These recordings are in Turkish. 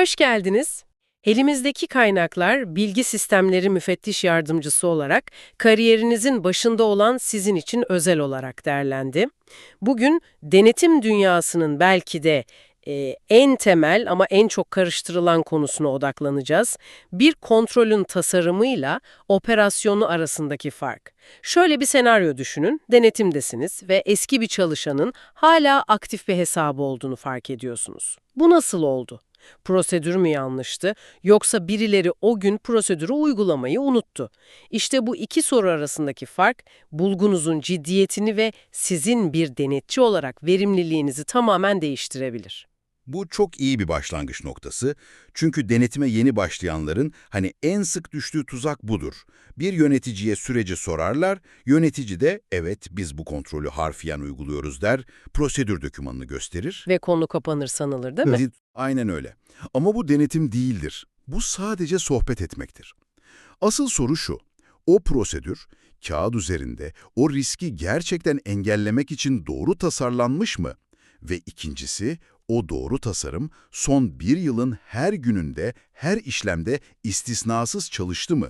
Hoş geldiniz. Elimizdeki kaynaklar bilgi sistemleri müfettiş yardımcısı olarak kariyerinizin başında olan sizin için özel olarak derlendi. Bugün denetim dünyasının belki de e, en temel ama en çok karıştırılan konusuna odaklanacağız. Bir kontrolün tasarımıyla operasyonu arasındaki fark. Şöyle bir senaryo düşünün, denetimdesiniz ve eski bir çalışanın hala aktif bir hesabı olduğunu fark ediyorsunuz. Bu nasıl oldu? Prosedür mü yanlıştı yoksa birileri o gün prosedürü uygulamayı unuttu? İşte bu iki soru arasındaki fark bulgunuzun ciddiyetini ve sizin bir denetçi olarak verimliliğinizi tamamen değiştirebilir. Bu çok iyi bir başlangıç noktası. Çünkü denetime yeni başlayanların hani en sık düştüğü tuzak budur. Bir yöneticiye süreci sorarlar, yönetici de evet biz bu kontrolü harfiyen uyguluyoruz der, prosedür dokümanını gösterir. Ve konu kapanır sanılır değil mi? Aynen öyle. Ama bu denetim değildir. Bu sadece sohbet etmektir. Asıl soru şu, o prosedür kağıt üzerinde o riski gerçekten engellemek için doğru tasarlanmış mı? Ve ikincisi, o doğru tasarım son bir yılın her gününde, her işlemde istisnasız çalıştı mı?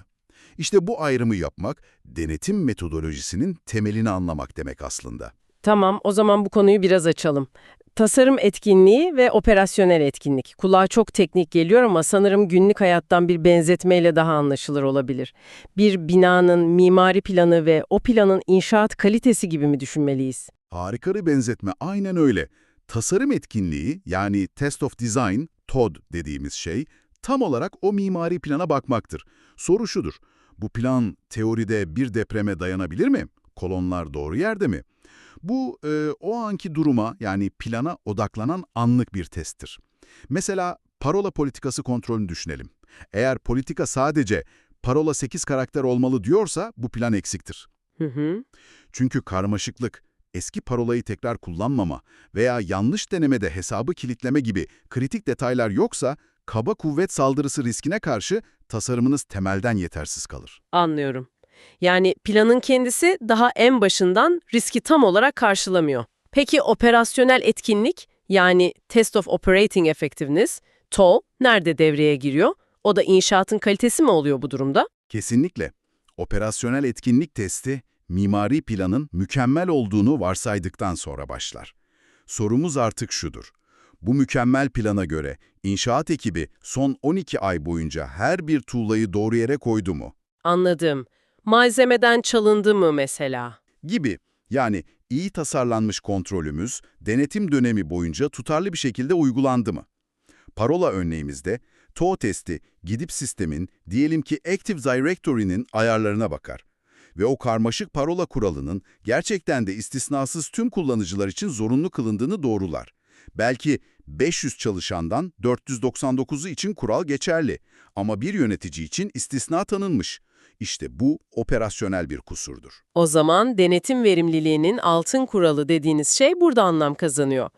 İşte bu ayrımı yapmak, denetim metodolojisinin temelini anlamak demek aslında. Tamam, o zaman bu konuyu biraz açalım. Tasarım etkinliği ve operasyonel etkinlik. Kulağa çok teknik geliyor ama sanırım günlük hayattan bir benzetmeyle daha anlaşılır olabilir. Bir binanın mimari planı ve o planın inşaat kalitesi gibi mi düşünmeliyiz? Harika bir benzetme, aynen öyle. Tasarım etkinliği yani Test of Design, TOD dediğimiz şey, tam olarak o mimari plana bakmaktır. Soru şudur, bu plan teoride bir depreme dayanabilir mi? Kolonlar doğru yerde mi? Bu e, o anki duruma yani plana odaklanan anlık bir testtir. Mesela parola politikası kontrolünü düşünelim. Eğer politika sadece parola 8 karakter olmalı diyorsa bu plan eksiktir. Hı hı. Çünkü karmaşıklık, eski parolayı tekrar kullanmama veya yanlış denemede hesabı kilitleme gibi kritik detaylar yoksa kaba kuvvet saldırısı riskine karşı tasarımınız temelden yetersiz kalır. Anlıyorum. Yani planın kendisi daha en başından riski tam olarak karşılamıyor. Peki operasyonel etkinlik yani Test of Operating Effectiveness, TOE nerede devreye giriyor? O da inşaatın kalitesi mi oluyor bu durumda? Kesinlikle. Operasyonel etkinlik testi, mimari planın mükemmel olduğunu varsaydıktan sonra başlar. Sorumuz artık şudur. Bu mükemmel plana göre inşaat ekibi son 12 ay boyunca her bir tuğlayı doğru yere koydu mu? Anladım. Malzemeden çalındı mı mesela? Gibi. Yani iyi tasarlanmış kontrolümüz denetim dönemi boyunca tutarlı bir şekilde uygulandı mı? Parola örneğimizde TOE testi gidip sistemin diyelim ki Active Directory'nin ayarlarına bakar ve o karmaşık parola kuralının gerçekten de istisnasız tüm kullanıcılar için zorunlu kılındığını doğrular. Belki 500 çalışandan 499'u için kural geçerli ama bir yönetici için istisna tanınmış. İşte bu operasyonel bir kusurdur. O zaman denetim verimliliğinin altın kuralı dediğiniz şey burada anlam kazanıyor.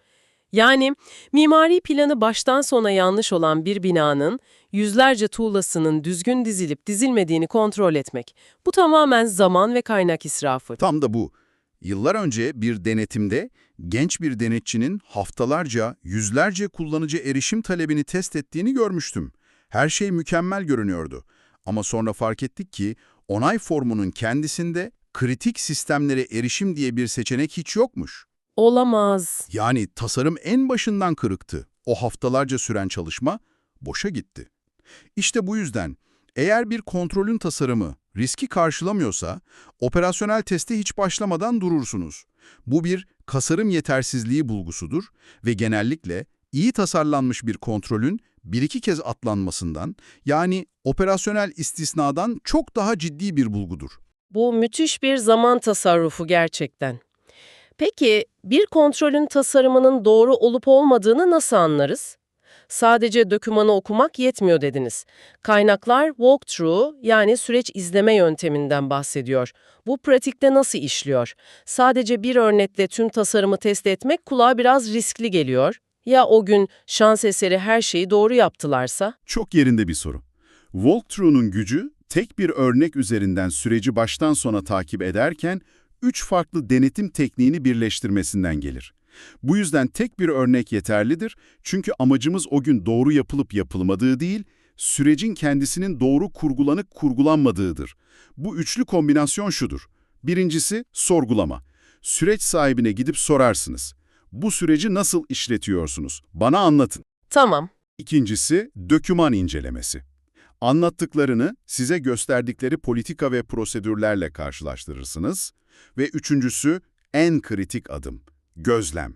Yani mimari planı baştan sona yanlış olan bir binanın yüzlerce tuğlasının düzgün dizilip dizilmediğini kontrol etmek. Bu tamamen zaman ve kaynak israfı. Tam da bu. Yıllar önce bir denetimde genç bir denetçinin haftalarca, yüzlerce kullanıcı erişim talebini test ettiğini görmüştüm. Her şey mükemmel görünüyordu. Ama sonra fark ettik ki onay formunun kendisinde kritik sistemlere erişim diye bir seçenek hiç yokmuş. Olamaz. Yani tasarım en başından kırıktı. O haftalarca süren çalışma boşa gitti. İşte bu yüzden eğer bir kontrolün tasarımı riski karşılamıyorsa operasyonel teste hiç başlamadan durursunuz. Bu bir kasarım yetersizliği bulgusudur ve genellikle iyi tasarlanmış bir kontrolün bir iki kez atlanmasından yani operasyonel istisnadan çok daha ciddi bir bulgudur. Bu müthiş bir zaman tasarrufu gerçekten. Peki bir kontrolün tasarımının doğru olup olmadığını nasıl anlarız? Sadece dokümanı okumak yetmiyor dediniz. Kaynaklar walkthrough yani süreç izleme yönteminden bahsediyor. Bu pratikte nasıl işliyor? Sadece bir örnekle tüm tasarımı test etmek kulağa biraz riskli geliyor. Ya o gün şans eseri her şeyi doğru yaptılarsa? Çok yerinde bir soru. Walkthrough'un gücü tek bir örnek üzerinden süreci baştan sona takip ederken üç farklı denetim tekniğini birleştirmesinden gelir. Bu yüzden tek bir örnek yeterlidir çünkü amacımız o gün doğru yapılıp yapılmadığı değil, sürecin kendisinin doğru kurgulanıp kurgulanmadığıdır. Bu üçlü kombinasyon şudur. Birincisi sorgulama. Süreç sahibine gidip sorarsınız. Bu süreci nasıl işletiyorsunuz? Bana anlatın. Tamam. İkincisi, döküman incelemesi. Anlattıklarını size gösterdikleri politika ve prosedürlerle karşılaştırırsınız. Ve üçüncüsü, en kritik adım, gözlem.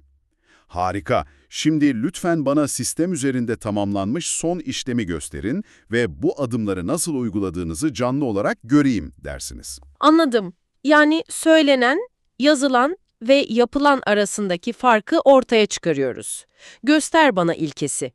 Harika, şimdi lütfen bana sistem üzerinde tamamlanmış son işlemi gösterin ve bu adımları nasıl uyguladığınızı canlı olarak göreyim dersiniz. Anladım. Yani söylenen, yazılan ve yapılan arasındaki farkı ortaya çıkarıyoruz. Göster bana ilkesi.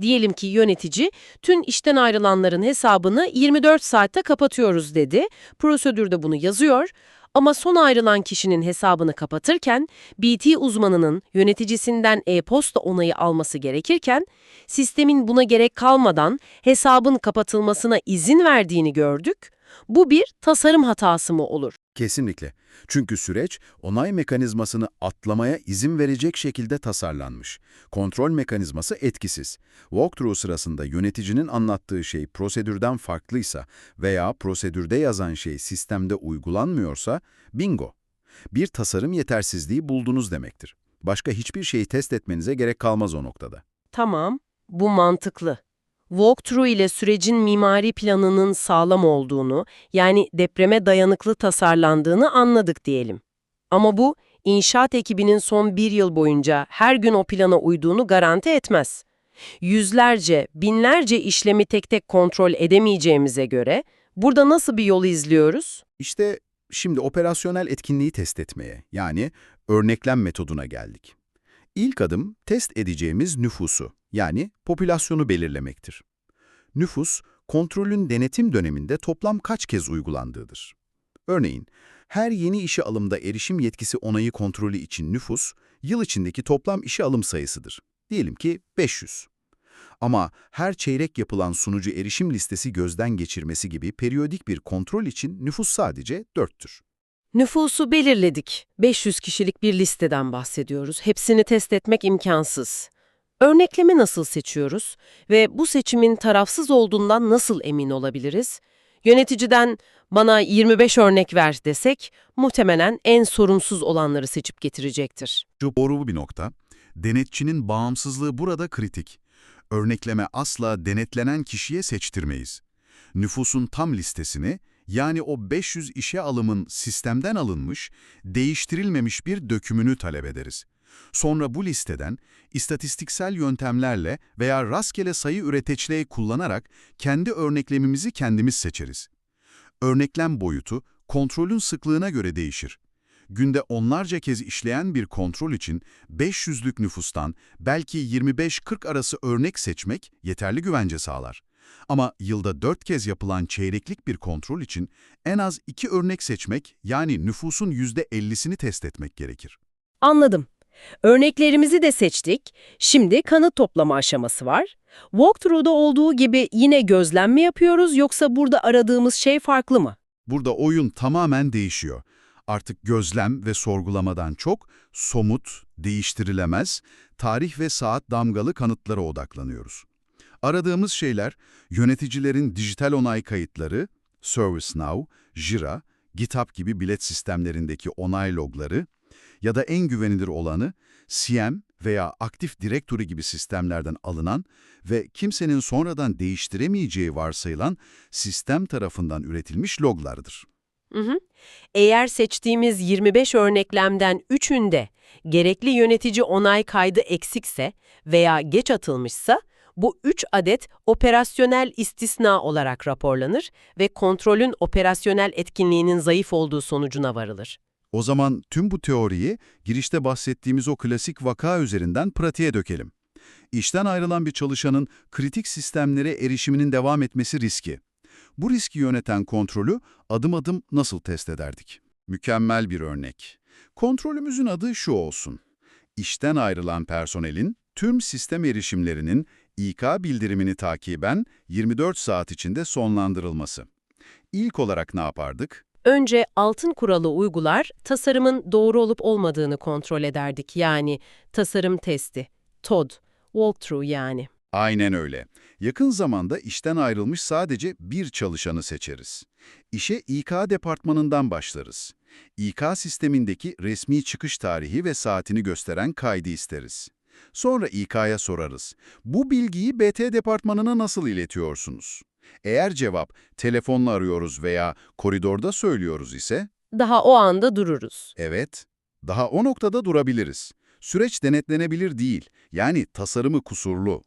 Diyelim ki yönetici, tüm işten ayrılanların hesabını 24 saatte kapatıyoruz dedi. Prosedürde bunu yazıyor. Ama son ayrılan kişinin hesabını kapatırken, BT uzmanının yöneticisinden e-posta onayı alması gerekirken, sistemin buna gerek kalmadan hesabın kapatılmasına izin verdiğini gördük. Bu bir tasarım hatası mı olur? Kesinlikle. Çünkü süreç onay mekanizmasını atlamaya izin verecek şekilde tasarlanmış. Kontrol mekanizması etkisiz. Walkthrough sırasında yöneticinin anlattığı şey prosedürden farklıysa veya prosedürde yazan şey sistemde uygulanmıyorsa bingo. Bir tasarım yetersizliği buldunuz demektir. Başka hiçbir şeyi test etmenize gerek kalmaz o noktada. Tamam, bu mantıklı. Walkthrough ile sürecin mimari planının sağlam olduğunu, yani depreme dayanıklı tasarlandığını anladık diyelim. Ama bu, inşaat ekibinin son bir yıl boyunca her gün o plana uyduğunu garanti etmez. Yüzlerce, binlerce işlemi tek tek kontrol edemeyeceğimize göre, burada nasıl bir yol izliyoruz? İşte şimdi operasyonel etkinliği test etmeye, yani örneklem metoduna geldik. İlk adım test edeceğimiz nüfusu, yani popülasyonu belirlemektir. Nüfus, kontrolün denetim döneminde toplam kaç kez uygulandığıdır. Örneğin, her yeni işe alımda erişim yetkisi onayı kontrolü için nüfus, yıl içindeki toplam işe alım sayısıdır. Diyelim ki 500. Ama her çeyrek yapılan sunucu erişim listesi gözden geçirmesi gibi periyodik bir kontrol için nüfus sadece 4'tür. Nüfusu belirledik. 500 kişilik bir listeden bahsediyoruz. Hepsini test etmek imkansız. Örneklemi nasıl seçiyoruz ve bu seçimin tarafsız olduğundan nasıl emin olabiliriz? Yöneticiden bana 25 örnek ver desek muhtemelen en sorumsuz olanları seçip getirecektir. Şu doğru bir nokta. Denetçinin bağımsızlığı burada kritik. Örnekleme asla denetlenen kişiye seçtirmeyiz. Nüfusun tam listesini, yani o 500 işe alımın sistemden alınmış, değiştirilmemiş bir dökümünü talep ederiz. Sonra bu listeden istatistiksel yöntemlerle veya rastgele sayı üreteçliği kullanarak kendi örneklemimizi kendimiz seçeriz. Örneklem boyutu kontrolün sıklığına göre değişir. Günde onlarca kez işleyen bir kontrol için 500'lük nüfustan belki 25-40 arası örnek seçmek yeterli güvence sağlar. Ama yılda 4 kez yapılan çeyreklik bir kontrol için en az 2 örnek seçmek yani nüfusun %50'sini test etmek gerekir. Anladım. Örneklerimizi de seçtik. Şimdi kanıt toplama aşaması var. Walkthrough'da olduğu gibi yine gözlem mi yapıyoruz yoksa burada aradığımız şey farklı mı? Burada oyun tamamen değişiyor. Artık gözlem ve sorgulamadan çok somut, değiştirilemez, tarih ve saat damgalı kanıtlara odaklanıyoruz. Aradığımız şeyler yöneticilerin dijital onay kayıtları, ServiceNow, Jira, GitHub gibi bilet sistemlerindeki onay logları ya da en güvenilir olanı CM veya Active Directory gibi sistemlerden alınan ve kimsenin sonradan değiştiremeyeceği varsayılan sistem tarafından üretilmiş loglardır. Hı hı. Eğer seçtiğimiz 25 örneklemden 3'ünde gerekli yönetici onay kaydı eksikse veya geç atılmışsa, bu 3 adet operasyonel istisna olarak raporlanır ve kontrolün operasyonel etkinliğinin zayıf olduğu sonucuna varılır. O zaman tüm bu teoriyi girişte bahsettiğimiz o klasik vaka üzerinden pratiğe dökelim. İşten ayrılan bir çalışanın kritik sistemlere erişiminin devam etmesi riski. Bu riski yöneten kontrolü adım adım nasıl test ederdik? Mükemmel bir örnek. Kontrolümüzün adı şu olsun. İşten ayrılan personelin tüm sistem erişimlerinin İK bildirimini takiben 24 saat içinde sonlandırılması. İlk olarak ne yapardık? önce altın kuralı uygular, tasarımın doğru olup olmadığını kontrol ederdik. Yani tasarım testi, TOD, walkthrough yani. Aynen öyle. Yakın zamanda işten ayrılmış sadece bir çalışanı seçeriz. İşe İK departmanından başlarız. İK sistemindeki resmi çıkış tarihi ve saatini gösteren kaydı isteriz. Sonra İK'ya sorarız. Bu bilgiyi BT departmanına nasıl iletiyorsunuz? Eğer cevap telefonla arıyoruz veya koridorda söylüyoruz ise Daha o anda dururuz. evet, daha o noktada durabiliriz. Süreç denetlenebilir değil, yani tasarımı kusurlu.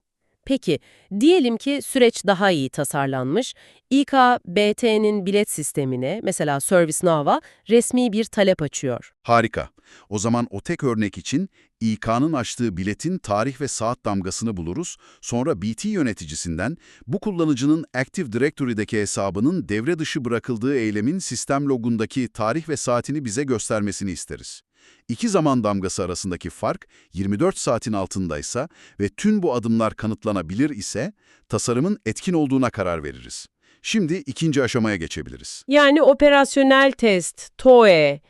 Peki, diyelim ki süreç daha iyi tasarlanmış, İK, BT'nin bilet sistemine, mesela ServiceNow'a resmi bir talep açıyor. Harika. O zaman o tek örnek için İK'nın açtığı biletin tarih ve saat damgasını buluruz. Sonra BT yöneticisinden bu kullanıcının Active Directory'deki hesabının devre dışı bırakıldığı eylemin sistem logundaki tarih ve saatini bize göstermesini isteriz. İki zaman damgası arasındaki fark 24 saatin altındaysa ve tüm bu adımlar kanıtlanabilir ise tasarımın etkin olduğuna karar veririz. Şimdi ikinci aşamaya geçebiliriz. Yani operasyonel test, TOE.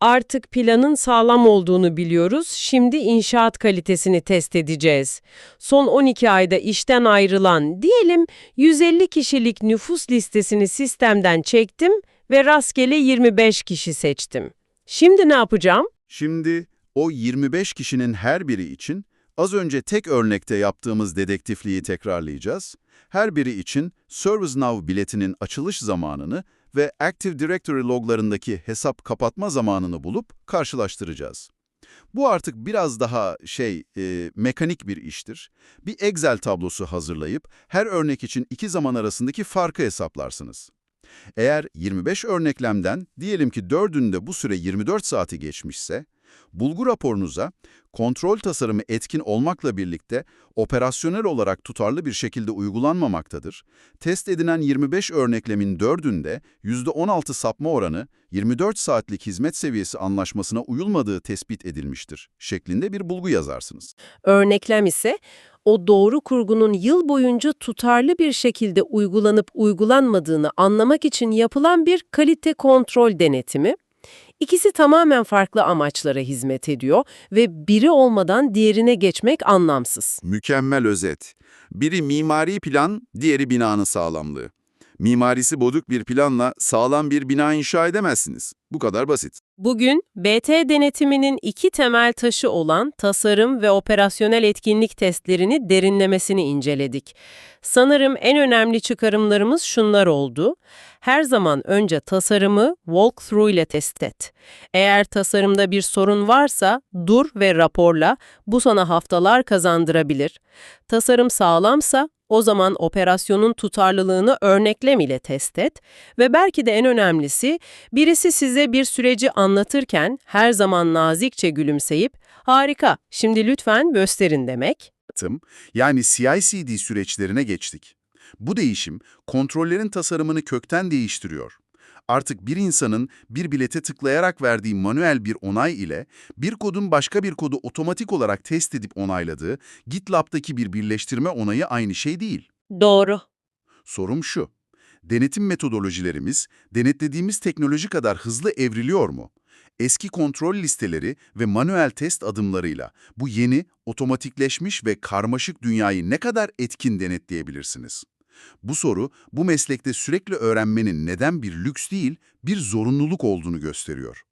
Artık planın sağlam olduğunu biliyoruz. Şimdi inşaat kalitesini test edeceğiz. Son 12 ayda işten ayrılan, diyelim 150 kişilik nüfus listesini sistemden çektim ve rastgele 25 kişi seçtim. Şimdi ne yapacağım? Şimdi o 25 kişinin her biri için az önce tek örnekte yaptığımız dedektifliği tekrarlayacağız. Her biri için ServiceNow biletinin açılış zamanını ve Active Directory loglarındaki hesap kapatma zamanını bulup karşılaştıracağız. Bu artık biraz daha şey, e, mekanik bir iştir. Bir Excel tablosu hazırlayıp her örnek için iki zaman arasındaki farkı hesaplarsınız. Eğer 25 örneklemden diyelim ki 4'ünde bu süre 24 saati geçmişse, bulgu raporunuza kontrol tasarımı etkin olmakla birlikte operasyonel olarak tutarlı bir şekilde uygulanmamaktadır. Test edilen 25 örneklemin 4'ünde %16 sapma oranı 24 saatlik hizmet seviyesi anlaşmasına uyulmadığı tespit edilmiştir şeklinde bir bulgu yazarsınız. Örneklem ise o doğru kurgunun yıl boyunca tutarlı bir şekilde uygulanıp uygulanmadığını anlamak için yapılan bir kalite kontrol denetimi. İkisi tamamen farklı amaçlara hizmet ediyor ve biri olmadan diğerine geçmek anlamsız. Mükemmel özet. Biri mimari plan, diğeri binanın sağlamlığı. Mimarisi bozuk bir planla sağlam bir bina inşa edemezsiniz. Bu kadar basit. Bugün BT denetiminin iki temel taşı olan tasarım ve operasyonel etkinlik testlerini derinlemesini inceledik. Sanırım en önemli çıkarımlarımız şunlar oldu. Her zaman önce tasarımı walkthrough ile test et. Eğer tasarımda bir sorun varsa dur ve raporla, bu sana haftalar kazandırabilir. Tasarım sağlamsa o zaman operasyonun tutarlılığını örneklem ile test et ve belki de en önemlisi birisi size bir süreci anlatırken her zaman nazikçe gülümseyip harika şimdi lütfen gösterin demek. Yani CI/CD süreçlerine geçtik. Bu değişim kontrollerin tasarımını kökten değiştiriyor. Artık bir insanın bir bilete tıklayarak verdiği manuel bir onay ile bir kodun başka bir kodu otomatik olarak test edip onayladığı GitLab'daki bir birleştirme onayı aynı şey değil. Doğru. Sorum şu, denetim metodolojilerimiz denetlediğimiz teknoloji kadar hızlı evriliyor mu? Eski kontrol listeleri ve manuel test adımlarıyla bu yeni, otomatikleşmiş ve karmaşık dünyayı ne kadar etkin denetleyebilirsiniz? Bu soru, bu meslekte sürekli öğrenmenin neden bir lüks değil, bir zorunluluk olduğunu gösteriyor.